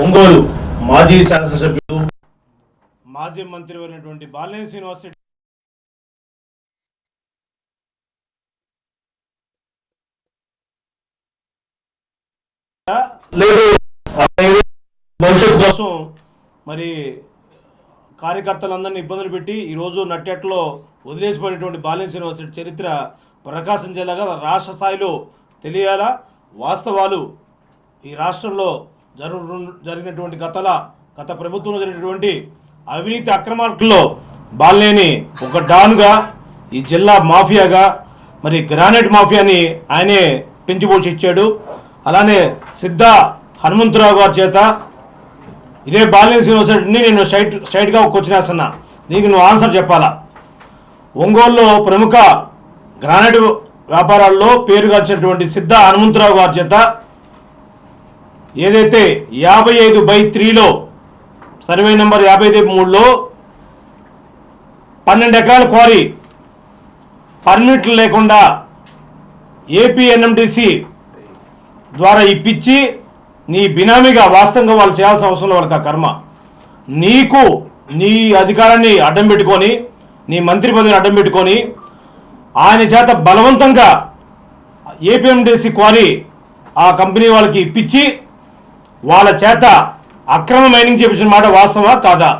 ఒంగోలు మాజీ శాసనసభ్యులు మాజీ మంత్రి అయినటువంటి బాలినేని శ్రీనివాస్ రెడ్డి లేదు. భవిష్యత్తు కోసం మరి కార్యకర్తలందరినీ ఇబ్బందులు పెట్టి ఈరోజు నట్టెట్లో వదిలేసిపోయినటువంటి బాలినేని శ్రీనివాస్ రెడ్డి చరిత్ర ప్రకాశం జిల్లాగా రాష్ట్ర స్థాయిలో తెలియాలా? వాస్తవాలు ఈ రాష్ట్రంలో జరు జరిగినటువంటి గతల గత ప్రభుత్వంలో జరిగినటువంటి అవినీతి అక్రమార్కుల్లో బాలనేని ఒక డాన్గా ఈ జిల్లా మాఫియాగా మరి గ్రానైట్ మాఫియాని ఆయనే పెంచిపోసి ఇచ్చాడు. అలానే సిద్ధ హనుమంతరావు గారి చేత ఇదే బాలినేని యూనివర్సిటీని నేను స్ట్రైట్ స్ట్రైట్గా ఒక క్వశ్చన్ నీకు దీనికి నువ్వు ఆన్సర్ చెప్పాలా? ఒంగోలులో ప్రముఖ గ్రానైట్ వ్యాపారాల్లో పేరుగాంచినటువంటి సిద్ధ హనుమంతరావు గారి చేత ఏదైతే యాభై ఐదు బై త్రీలో సర్వే నెంబర్ యాభై ఐదు మూడులో పన్నెండు ఎకరాల క్వారీ పర్మిట్లు లేకుండా ఏపీఎన్ఎండిసి ద్వారా ఇప్పించి నీ బినామీగా వాస్తవంగా వాళ్ళు చేయాల్సిన అవసరం వాళ్ళకి ఆ కర్మ. నీకు నీ అధికారాన్ని అడ్డం పెట్టుకొని నీ మంత్రి పదవిని అడ్డం పెట్టుకొని ఆయన చేత బలవంతంగా ఏపీఎండిసి క్వారీ ఆ కంపెనీ వాళ్ళకి ఇప్పించి వాళ్ళ చేత అక్రమ మైనింగ్ చేపించిన మాట వాస్తవా కాదా?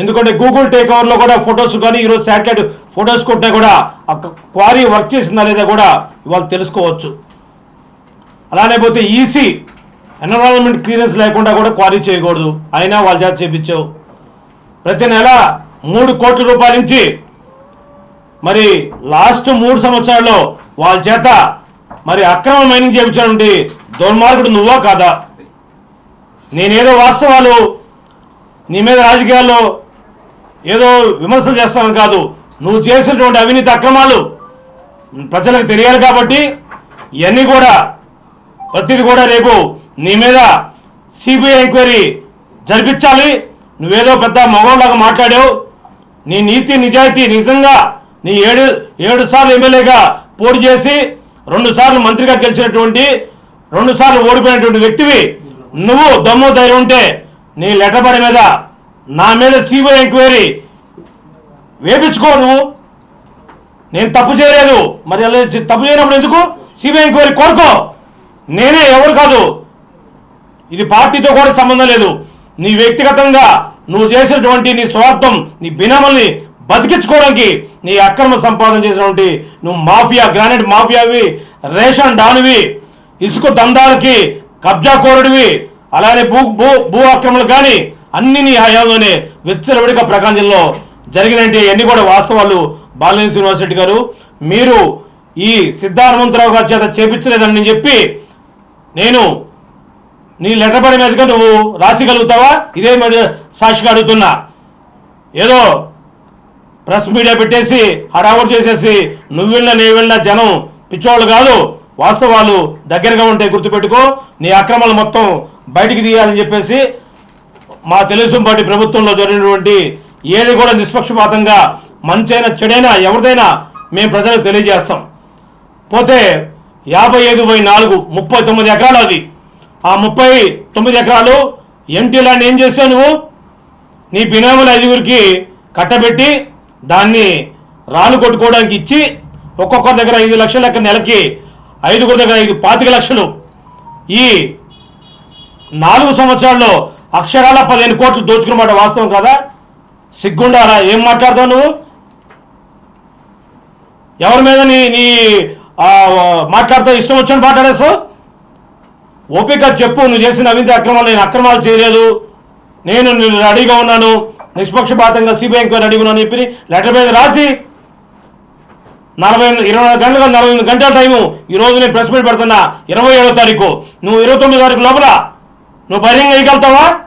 ఎందుకంటే గూగుల్ టేక్ ఓవర్లో కూడా ఫొటోస్ కానీ ఈరోజు శాటిలైట్ ఫొటోస్ కొట్టినా కూడా ఆ క్వారీ వర్క్ చేసిందా లేదా కూడా ఇవాళ తెలుసుకోవచ్చు. అలానే పోతే ఈసీ ఎన్విరాన్మెంట్ క్లియరెన్స్ లేకుండా కూడా క్వారీ చేయకూడదు. అయినా వాళ్ళ చేత చేపించావు. ప్రతి నెల మూడు కోట్ల రూపాయల నుంచి మరి లాస్ట్ మూడు సంవత్సరాల్లో వాళ్ళ చేత మరి అక్రమ మైనింగ్ చేయించినటువంటి దుర్మార్గుడు నువ్వా కాదా? నేనేదో వాస్తవాలు నీ మీద రాజకీయాల్లో ఏదో విమర్శలు చేస్తాను కాదు. నువ్వు చేసినటువంటి అవినీతి అక్రమాలు ప్రజలకు తెలియాలి కాబట్టి ఇవన్నీ కూడా ప్రతిది కూడా రేపు నీ మీద సిబిఐ ఎంక్వైరీ జరిపించాలి. నువ్వేదో పెద్ద మగవాళ్ళగా మాట్లాడావు. నీ నీతి నిజాయితీ నిజంగా నీ ఏడు ఏడు సార్లు ఎమ్మెల్యేగా పోటీ చేసి రెండు సార్లు మంత్రిగా గెలిచినటువంటి రెండు సార్లు ఓడిపోయినటువంటి వ్యక్తివి నువ్వు దమ్ము ధైర్యం ఉంటే నీ లెటర్ పడి మీద నా మీద సిబిఐ ఎంక్వైరీ వేపించుకో నువ్వు. నేను తప్పు చేయలేదు. మరి అలా తప్పు చేయనప్పుడు ఎందుకు? సిబిఐ ఎంక్వైరీ కోరుకో. నేనే ఎవరు కాదు. ఇది పార్టీతో కూడా సంబంధం లేదు. నీ వ్యక్తిగతంగా నువ్వు చేసినటువంటి నీ స్వార్థం నీ బినామల్ని బతికించుకోవడానికి నీ అక్రమ సంపాదన చేసినటువంటి నువ్వు మాఫియా గ్రానైట్ మాఫియావి రేషన్ డానివి ఇసుక దందాలకి కబ్జా కోరుడివి. అలానే భూ భూ భూ ఆక్రమణలు కానీ అన్ని నీ హయాంలోనే విచ్చలవిడిగా ప్రకాశం జిల్లాలో జరిగినట్టు అన్ని కూడా వాస్తవాలు బాలినేని శ్రీనివాస్ రెడ్డి గారు. మీరు ఈ సిద్ధార్థవంతరావు గారి చేత చేపించలేదని చెప్పి నేను నీ లెటర్ పడి మీదగా నువ్వు రాసిగలుగుతావా? ఇదే మరి సాక్షిగా అడుగుతున్నా. ఏదో ప్రెస్ మీడియా పెట్టేసి హడావుడు చేసేసి నువ్వు వెళ్ళినా నేను వెళ్ళినా జనం పిచ్చోళ్ళు కాదు. వాస్తవాలు దగ్గరగా ఉంటే గుర్తుపెట్టుకో. నీ అక్రమాలు మొత్తం బయటికి తీయాలని చెప్పేసి మా తెలుగుదేశం పార్టీ ప్రభుత్వంలో జరిగినటువంటి ఏది కూడా నిష్పక్షపాతంగా మంచైనా చెడైనా ఎవరిదైనా మేము ప్రజలకు తెలియజేస్తాం. పోతే యాభై ఐదు బై నాలుగు ముప్పై తొమ్మిది ఎకరాలు అది. ఆ ముప్పై తొమ్మిది ఎకరాలు ఎంటీ ల్యాండ్ ఏం చేసావు నువ్వు? నీ బినాముల ఐదుగురికి కట్టబెట్టి దాన్ని రాళ్ళు కొట్టుకోవడానికి ఇచ్చి ఒక్కొక్కరి దగ్గర ఐదు లక్షల నెలకి ఐదుగురు దగ్గర పాతిక లక్షలు. ఈ నాలుగు సంవత్సరాల్లో అక్షరాల పదిహేను కోట్లు దోచుకున్నమాట వాస్తవం కదా? సిగ్గుండారా? ఏం మాట్లాడతావు నువ్వు? ఎవరి మీద నీ నీ ఆ, మాట్లాడుతూ ఇష్టం వచ్చాను మాట్లాడేస్తావు? ఓపిక చెప్పు నువ్వు చేసిన అవినీతి అక్రమాలు నేను అక్రమాలు చేయలేదు. నేను నిన్ను రెడీగా ఉన్నాను. నిష్పక్షపాతంగా సిబిఐ ఎంక్వైరీ రెడీగా ఉన్నాను చెప్పి లెటర్ మీద రాసి నలభై ఎనిమిది- ఇరవై నాలుగు గంటలు నలభై ఎనిమిది గంటల టైము. ఈ రోజు నేను ప్రెస్ మీట్ పెడుతున్నా ఇరవై ఏడో తారీఖు. నువ్వు ఇరవై తొమ్మిది తారీఖు లోపల. నువ్వు బహిరంగ వేయగలుగుతావా?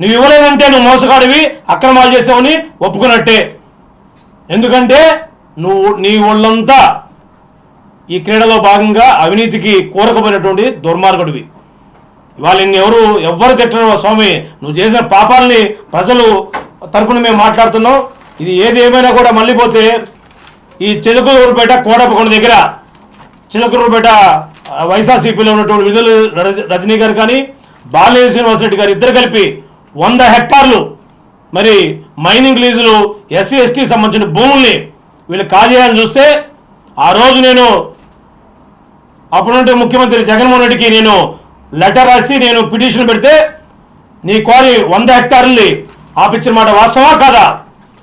నువ్వు ఇవ్వలేదంటే నువ్వు మోసగాడివి అక్రమాలు చేసావని ఒప్పుకున్నట్టే. ఎందుకంటే నువ్వు నీ ఒళ్ళంతా ఈ క్రీడలో భాగంగా అవినీతికి కోరకపోయినటువంటి దుర్మార్గుడివి. ఇవాళ నిన్ను ఎవరు ఎవ్వరు తిట్టరు స్వామి. నువ్వు చేసిన పాపాలని ప్రజలు తరపున మేము మాట్లాడుతున్నాం. ఇది ఏది ఏమైనా కూడా మళ్ళీ పోతే ఈ చిలుకూరుపేట కోడపకొండ దగ్గర చిలుకూరుపేట వైఎస్ఆర్సీపీలో ఉన్నటువంటి విధులు రజ- రజనీ గారు కానీ బాలయ్య శ్రీనివాస రెడ్డి గారు ఇద్దరు కలిపి వంద హెక్టార్లు మరి మైనింగ్ లీజులు ఎస్సీ ఎస్టీ సంబంధించిన భూముల్ని వీళ్ళు కాజేయాలని చూస్తే ఆ రోజు నేను అప్పుడుంటే ముఖ్యమంత్రి జగన్మోహన్ రెడ్డికి నేను లెటర్ రాసి నేను పిటిషన్ పెడితే నీ కోరి వంద హెక్టార్లని ఆపించిన మాట వాస్తవా కాదా?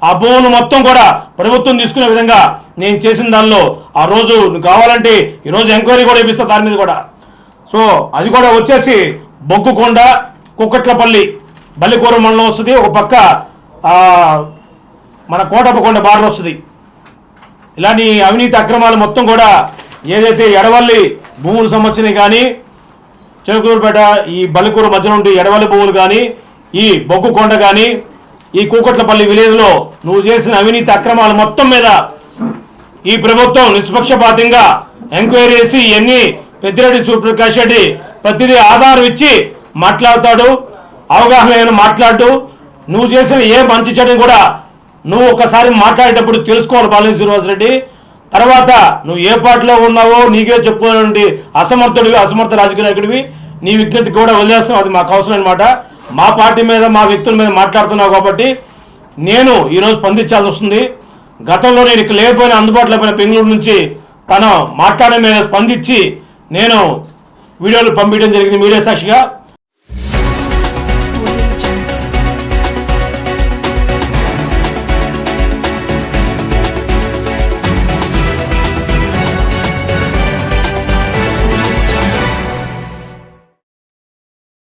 ఆ భూములు మొత్తం కూడా ప్రభుత్వం తీసుకునే విధంగా నేను చేసిన దానిలో ఆ రోజు నువ్వు కావాలంటే ఈరోజు ఎంక్వైరీ కూడా ఇప్పిస్తా దాని మీద కూడా. సో అది కూడా వచ్చేసి బొగ్గుకొండ కుక్కట్లపల్లి బల్లికూర మండలం వస్తుంది. ఒక పక్క మన కోటప్పకొండ బార్డర్ వస్తుంది. ఇలాంటి అవినీతి అక్రమాలు మొత్తం కూడా ఏదైతే ఎడవల్లి భూములు సంబంధించినవి కానీ చెరుకూరుపేట ఈ బల్లికూర మధ్యలో ఉండే ఎడవల్లి భూములు కానీ ఈ బొగ్గు కొండ కానీ ఈ కూకట్లపల్లి విలేజ్లో నువ్వు చేసిన అవినీతి అక్రమాలు మొత్తం మీద ఈ ప్రభుత్వం నిష్పక్షపాతంగా ఎంక్వైరీ చేసి ఇవన్నీ పెద్దిరెడ్డి సూర్యప్రకాష్ రెడ్డి ప్రతిదీ ఆధారం ఇచ్చి మాట్లాడతాడు అవగాహన లేని మాట్లాడు. నువ్వు చేసిన ఏ మంచి చెడుని కూడా నువ్వు ఒకసారి మాట్లాడేటప్పుడు తెలుసుకోవాలి బాలని శ్రీనివాస్ రెడ్డి తర్వాత నువ్వు ఏ పార్టీలో ఉన్నావో నీకే చెప్పుకోవాలండి అసమర్థుడివి అసమర్థ రాజకీయ నాయకుడివి. నీ విజ్ఞప్తి కూడా వదిలేస్తాం అది మాకు అవసరం అనమాట మా పార్టీ మీద మా వ్యక్తుల మీద మాట్లాడుతున్నావు కాబట్టి నేను ఈరోజు స్పందించాల్సి వస్తుంది. గతంలో నేను ఇక్కడ లేకపోయినా అందుబాటులో పోయిన బెంగళూరు నుంచి తను మాట్లాడే మీద స్పందించి నేను వీడియోలు పంపించడం జరిగింది మీడియా సాక్షిగా.